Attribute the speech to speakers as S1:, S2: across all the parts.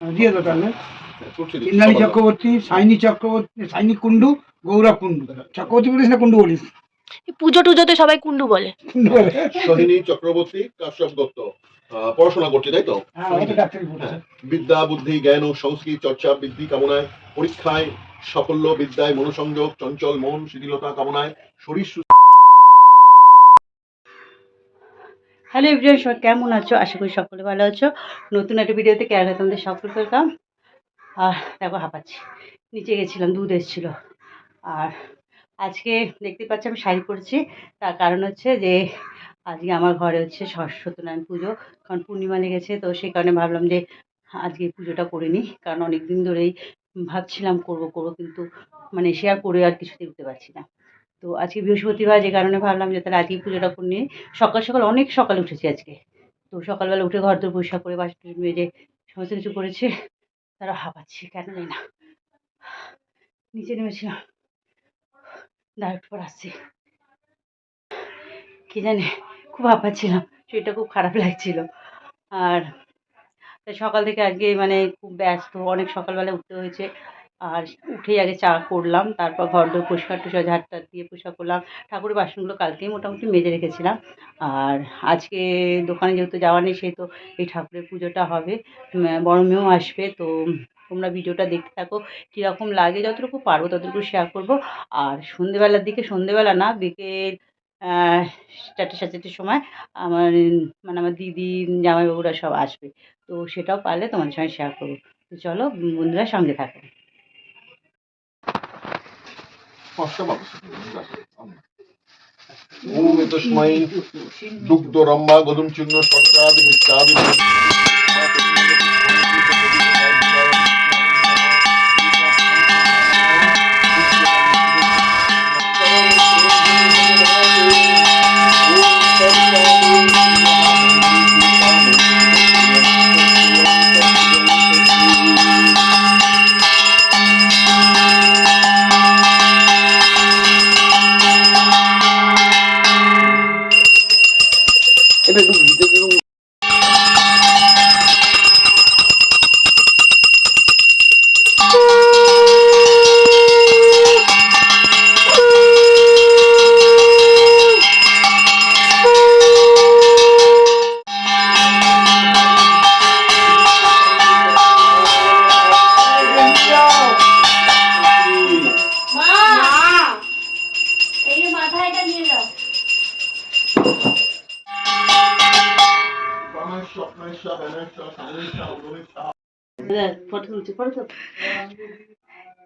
S1: দিয়ে দাও তাহলে। ইন্দ্রাণী চক্রবর্তী সাইনি চক্রবর্তী সাইনি কুন্ডু গৌরব কুন্ডু চক্রবর্তী বলিস না কুন্ডু বলিস?
S2: পুজো টুজোতে সবাই কুন্ডু বলে।
S3: সোহিনী চক্রবর্তী কাশ্যপ দত্ত। পড়াশোনা করছে তাই তো?
S1: হ্যাঁ পড়ছে।
S3: বিদ্যা বুদ্ধি জ্ঞান ও সংস্কৃত চর্চা বৃদ্ধি কামনায় পরীক্ষায় সাফল্য বিদ্যায় মনোসংযোগ চঞ্চল মন শিথিলতা কামনায় শরীর
S4: হ্যালো এভরিওয়ান সবাই কেমন আছো? আশা করি সকলে ভালো আছো। নতুন একটা ভিডিওতে কেন তোমাদের সকল ওয়েলকাম আর দেখো হাঁপাচ্ছি। নিচে গেছিলাম, দুধ এসেছিল। আর আজকে দেখতে পাচ্ছি আমি শাড়ি পরেছি। তার কারণ হচ্ছে যে, আজকে আমার ঘরে হচ্ছে ষষ্ঠ সত্যনারায়ণ পুজো। কারণ পূর্ণিমা লেগেছে, তো সেই কারণে ভাবলাম যে, আজকে পুজোটা করে নিই। কারণ অনেক দিন ধরেই ভাবছিলাম করব করব, কিন্তু মানে শেয়ার করে আর কিছুতেই উঠতে পারছি না। তো আজকে বৃহস্পতিবার, যে কারণে ভাবলাম যে তাহলে আজকে পুজোটা করে নিই। সকাল সকাল অনেক সকালে উঠেছি আজকে। তো সকালবেলা উঠে ঘর দর পরিষ্কার করে বাসন মেজে সমস্ত কিছু করেছে। তারা হাঁপাচ্ছি, কেন নেই না। নিচে নেমেছিলাম। ডাইরেক্ট পর আসছি। কি জানি, খুব হাঁপাচ্ছিলাম। শরীরটা খুব খারাপ লাগছিল। আর সকাল থেকে আজকে মানে খুব ব্যস্ত। অনেক সকালবেলা উঠতে হয়েছে। আর উঠেই আগে চা করলাম, তারপর ঘর দর পরিষ্কার টুষ্কার ঝাড় টাড় দিয়ে পরিষ্কার করলাম। ঠাকুরের বাসনগুলো কালকেই মোটামুটি মেজে রেখেছিলাম। আর আজকে দোকানে যেহেতু যাওয়া নেই, সেহেতু এই ঠাকুরের পুজোটা হবে। বড় মেয়েও আসবে, তো তোমরা ভিডিওটা দেখতে থাকো, কীরকম লাগে, যতটুকু পারব ততটুকু শেয়ার করব। আর সন্ধেবেলার দিকে, সন্ধেবেলা না, বিকেল চারটে সাড়ে চারটের সময় আমার মানে আমার দিদি, জামাইবাবুরা সব আসবে। তো সেটাও পারলে তোমাদের সঙ্গে শেয়ার করব। তো চলো, বন্ধুরা সঙ্গে থাকো।
S3: ওম এতস্मै দুগ্ধ রম্ভা গদুম চিহ্ন সত্যাদি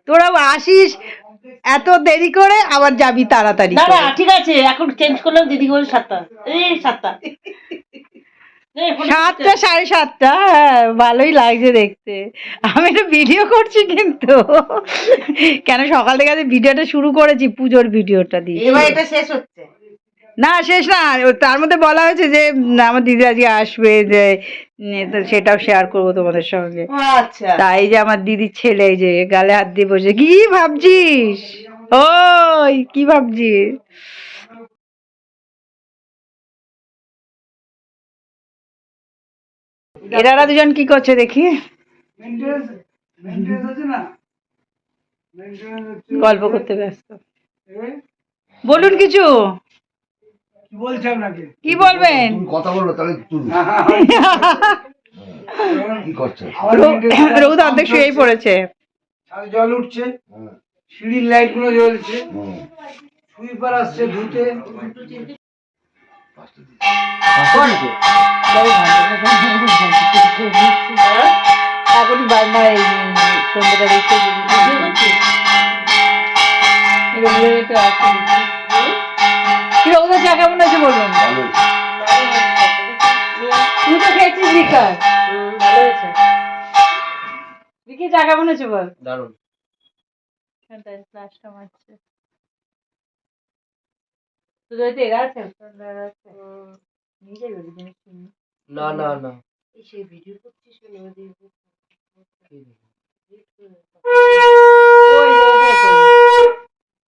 S4: তোরা আসিস এত দেরি করে আবার যাবি তাড়াতাড়ি না না ঠিক আছে এখন চেঞ্জ করলাম দিদি বলে সাতটা। এই সাতটা। সাতটা সাড়ে সাতটা হ্যাঁ ভালোই লাগছে দেখতে। আমি একটা ভিডিও করছি কিন্তু। কেন সকাল থেকে আজ ভিডিওটা শুরু করেছি পুজোর ভিডিওটা দিয়ে।
S5: এবার এটা শেষ হচ্ছে।
S4: না শেষ না ও তার মধ্যে বলা হয়েছে যে আমার দিদি আজকে আসবে যে তো সেটাও শেয়ার করব তোমাদের সঙ্গে।
S5: আচ্ছা।
S4: তাই যে আমার দিদির ছেলে এই যে গালে হাত দিয়ে বসে কি ভাবছিস? ওই কি ভাবছিস? এনারা দুজন কি করছে দেখি? গল্প করতে ব্যস্ত। বলুন কিছু।
S1: কি বলছে আপনাকে?
S4: কি বলবেন?
S6: তুমি কথা বলো তাহলে তুমি কি করছ?
S4: রৌদ অর্ধেক শুয়েই পড়েছে।
S1: জল উঠছে সিঁড়ির লাইটগুলো জ্বলছে সুইপার আসছে ধুতে।
S4: এখনই বারবার এই সন্ধ্যাটা দেখতে চা কেমন আছে বলুন? তুই তো খেয়েছিস ভালো হয়েছে বিকি চা কেমন আছে বল?
S6: দারুণ।
S4: ফ্লাশটা মারছে তোদের হয়তো এরা আছে?
S6: না না না।
S5: সেই ভিডিও করছিস কেন? ওদের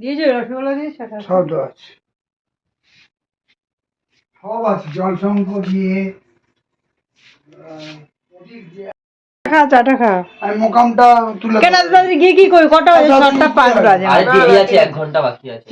S4: দিয়েছ রসগোল্লা দিয়েছে
S1: সব তো আছে। সব আছে জল শঙ্খ দিয়ে
S4: খা চাটা খা।
S1: আমি মোকামটা তুলে
S4: কেন
S1: দেবো।
S4: গিয়ে কি করি কটা বাজে?
S1: আচ্ছা,
S4: সাতটা
S1: ঠিক
S4: পাঁচ
S1: আছে।
S4: বাজে।
S7: আর দেরি আছে? এক ঘণ্টা বাকি আছে।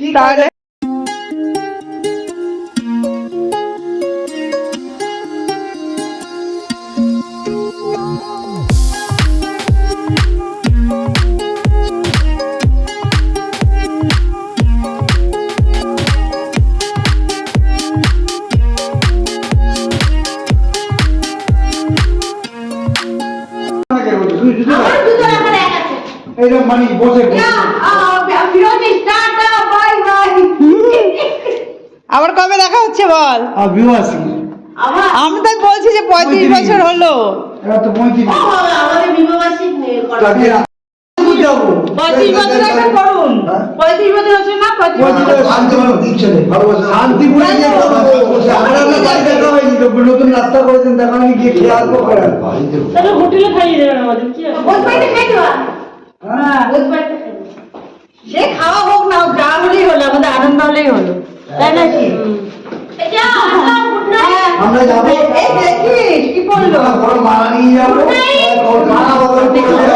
S1: আছে মানে বসে বসে।
S4: আবার কবে দেখা হচ্ছে বল আমি তো বলছি যে পঁয়ত্রিশ। বছর হলো
S1: এবার তো পঁয়ত্রিশ
S5: আমাদের বিবাহবাসী
S4: বছর একটা করুন
S1: হ্যাঁ?
S4: পঁয়ত্রিশ বছর আছে না পঁয়ত্রিশ
S1: পঁয়ত্রিশ।
S6: শান্তিপুর
S1: তো, নতুন রাস্তা করেছেন দেখা হয়নি গিয়ে
S2: তাহলে হোটেলে খাইয়ে দেবেন আমাদের কি আছে?
S1: হ্যাঁ
S4: সে খাওয়া হোক না যা হলেই হলো আমাদের আনন্দ হলেই হলো তাই নাকি
S2: এই যা, আসলাম, good
S1: আমরা যাব
S4: এই দেখিস কি বলল
S1: বড় মালা নিয়ে যাব ওর মালা বদল করে না,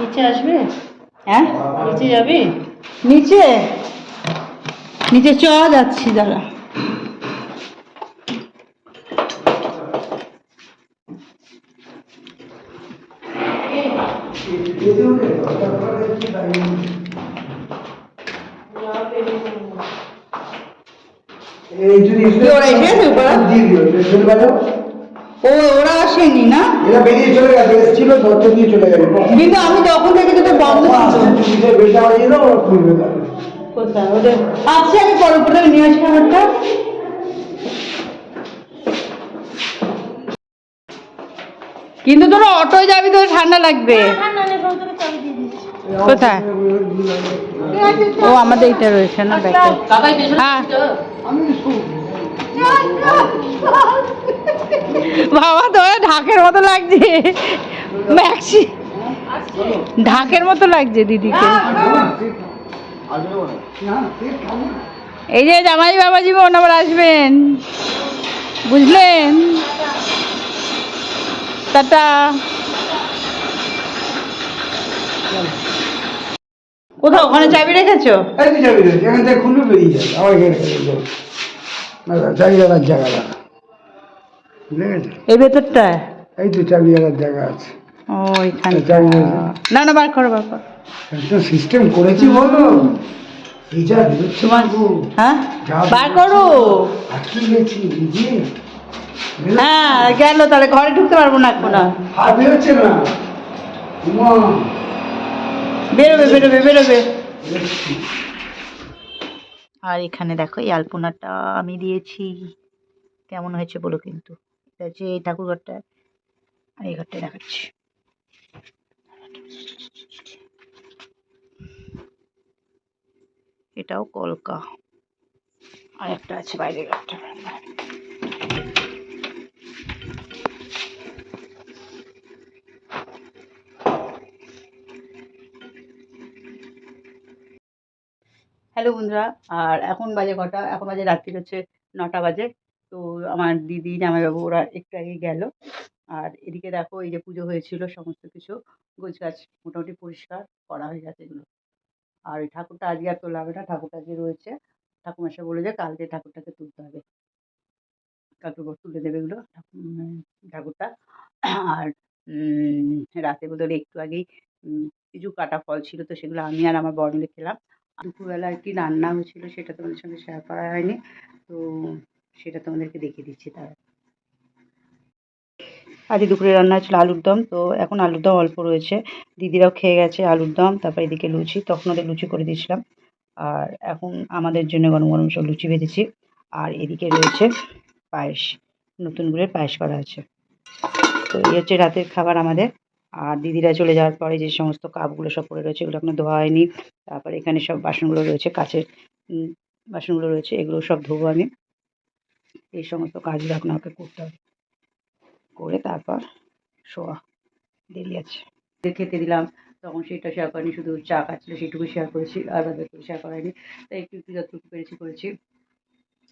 S5: নিচে আসবে?
S4: হ্যাঁ?
S5: নিচে যাবি?
S4: নিচে? নিচে চ যাচ্ছি দাঁড়া।
S1: বাজাও।
S4: ও আসেনি না?
S1: এরা বেরিয়ে চলে গেছে এসেছিল ধরতে দিয়ে চলে গেছে
S4: কিন্তু আমি যখন থেকে তো বন্ধ ছিল
S1: চুরিতে বেটা দাও খুলবে
S4: কোথায়? ওদের আচ্ছা আমি পরে পরে নিয়ে আসি খাবারটা। কিন্তু তোরা অটোয় যাবি তোর ঠান্ডা লাগবে। কোথায়? ও আমাদের এটা রয়েছে না ব্যাগে হ্যাঁ।
S1: আমি
S4: বাবা তোর ঢাকের মতো লাগছে। ম্যাক্সি ঢাকের মতো লাগছে দিদিকে। এই যে জামাই বাবাজি বোন আবার আসবেন। বুঝলেন? টাটা। কোথাও ওখানে চাবি রেখেছো?
S1: এই তো যাবি রে, এখান থেকে খুলবে বেরিয়ে যাবে আবার এখানে। জায়গা
S4: এই ভেতরটা?
S1: এই তো জায়গা আছে।
S4: ও এখানে
S1: চাবি রয়েছে।
S4: না না বার করো বার করো।
S1: একটা সিস্টেম করেছি বলো।
S4: হ্যাঁ? বার করো।
S1: আটকে গেছি বুঝি
S4: হ্যাঁ গেল তাহলে ঘরে ঢুকতে পারব না এখন আর।
S1: হাত বেরোচ্ছে না।
S4: বেরোবে বেরোবে বেরোবে। আর এখানে দেখো এই আলপনাটা আমি দিয়েছি। কেমন হয়েছে বলো কিন্তু। এটা হচ্ছে এই ঠাকুরঘরটা আর এই ঘরটা দেখাচ্ছি। এটাও কলকা। আর একটা আছে বাইরের ঘরটা। হ্যালো বন্ধুরা, আর এখন বাজে কটা? এখন বাজে রাত্রি হচ্ছে নটা বাজে। তো আমার দিদি, জামাইবাবু, ওরা একটু আগে গেল। আর এদিকে দেখো, এই যে পুজো হয়েছিল, সমস্ত কিছু। গোছ গাছ মোটামুটি পরিষ্কার করা হয়ে গেছে এগুলো। আর ওই ঠাকুরটা আজকে আর তোলা হবে না, ঠাকুরটা আজকে রয়েছে। ঠাকুরমশাই বলে যে কালকে ঠাকুরটাকে তুলতে হবে। কালকে তুলে দেবে এগুলো, ঠাকুর ঠাকুরটা। আর রাতে বোধহয় একটু আগেই কিছু কাটা ফল ছিল তো সেগুলো আমি আর আমার বর মিলে খেলাম। দুপুরবেলা কি রান্না হয়েছিল, সেটা তোমাদের সঙ্গে শেয়ার করা হয়নি। তো সেটা তোমাদেরকে দেখিয়ে দিচ্ছি তারা আজ দুপুরে রান্না হয়েছিল আলুর দম, তো এখন আলুর দম অল্প রয়েছে। দিদিরাও খেয়ে গেছে আলুর দম, তারপর এদিকে লুচি, তখন ওদের লুচি করে দিয়েছিলাম। আর এখন আমাদের জন্য গরম গরম সব লুচি ভেজেছি। আর এদিকে রয়েছে পায়েস, নতুন করে পায়েস করা আছে তো এই হচ্ছে রাতের খাবার আমাদের। আর দিদিরা চলে যাওয়ার পরে যে সমস্ত কাপগুলো সব পড়ে রয়েছে এগুলো এখনও ধোয়া হয়নি। তারপরে এখানে সব বাসনগুলো রয়েছে উম, বাসনগুলো রয়েছে এগুলো সব ধোবো আমি। এই সমস্ত কাজগুলো এখন আমাকে করতে হবে। করে তারপর শোয়া। দেরি আছে। খেতে দিলাম তখন সেটা শেয়ার করিনি শুধু চা খাচ্ছিল সেটুকু শেয়ার করেছি আর বাকি শেয়ার করাইনি তাই একটু একটু যতটুকু পেরেছি করেছি।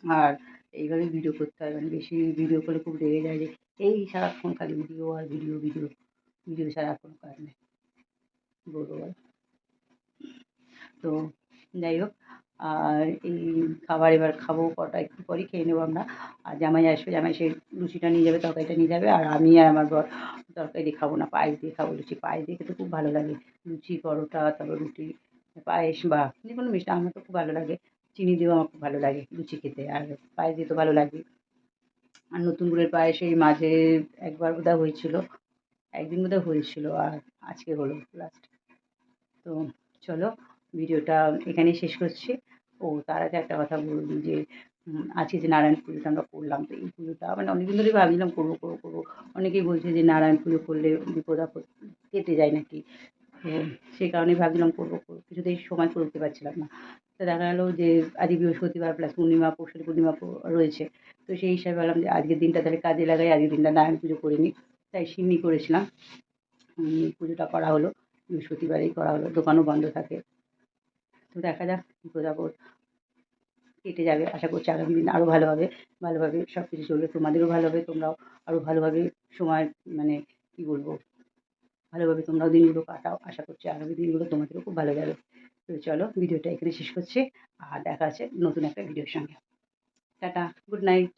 S4: আর এইভাবে ভিডিও করতে হয় মানে বেশি ভিডিও করলে খুব রেগে যায় যে এই সারাক্ষণ খালি ভিডিও আর ভিডিও ভিডিও ভিডিও ছাড়া আর কোনো কাজ নেই। বল তো যাই হোক, আর এই খাবার এবার খাব, কটা একটু পরই খেয়ে নেব আমরা। আর জামাই আসবে, জামাই সেই লুচিটা নিয়ে যাবে, তরকারিটা নিয়ে যাবে, আর আমি আর আমার বর তরকারি দিয়ে খাব না, পায়েস দিয়ে খাব লুচি। পায়েস দিয়ে খেতে খুব ভালো লাগে। লুচি, পরোটা, তারপর রুটি, পায়েস, বা যে কোনো মিষ্টি, আমার তো খুব ভালো লাগে। চিনি দিয়েও আমার খুব ভালো লাগে লুচি খেতে, আর পায়েস দিয়ে তো ভালো লাগে। আর নতুন গুড়ের পায়েস এই মাঝে একবার বোধহয় হয়েছিল। একদিন বোধহয় হয়েছিল আর আজকে হলো লাস্ট তো চলো, ভিডিওটা এখানেই শেষ করছি। ও, তার আগে একটা কথা বলি যে আজকে যে নারায়ণ পুজোটা আমরা করলাম, তো এই পুজোটা মানে অনেকদিন ধরেই ভাবছিলাম করব করব করব। অনেকেই বলছে যে নারায়ণ পুজো করলে বিপদ আপদ কেটে যায় নাকি? তো সেই কারণে ভাবছিলাম করব করব। কিছুতেই সময় করে উঠতে পারছিলাম না। তো দেখা গেলো যে আজকে বৃহস্পতিবার প্লাস পূর্ণিমা পরশু পূর্ণিমা রয়েছে। তো সেই হিসাবে ভাবলাম যে আজকের দিনটা তাহলে কাজে লাগাই, আজকের দিনটা নারায়ণ পুজো করে নিই। তাই সিন্নি করেছিলাম। পুজোটা করা হলো, বৃহস্পতিবারেই করা হলো, দোকানও বন্ধ থাকে। তো দেখা যাক বিপদ আপদ কেটে যাবে, আশা করছি আগামী দিন আরও ভালো হবে, ভালোভাবে সব কিছু চলবে, তোমাদেরও ভালো হবে, তোমরাও আরও ভালোভাবে সময় মানে কী বলব, ভালোভাবে তোমরাও দিনগুলো কাটাও, আশা করছি আগামী দিনগুলো তোমাদেরও খুব ভালো যাবে। তো চলো, ভিডিওটা এখানে শেষ করছি, আর দেখা আছে নতুন একটা ভিডিওর সঙ্গে। Tata, good night.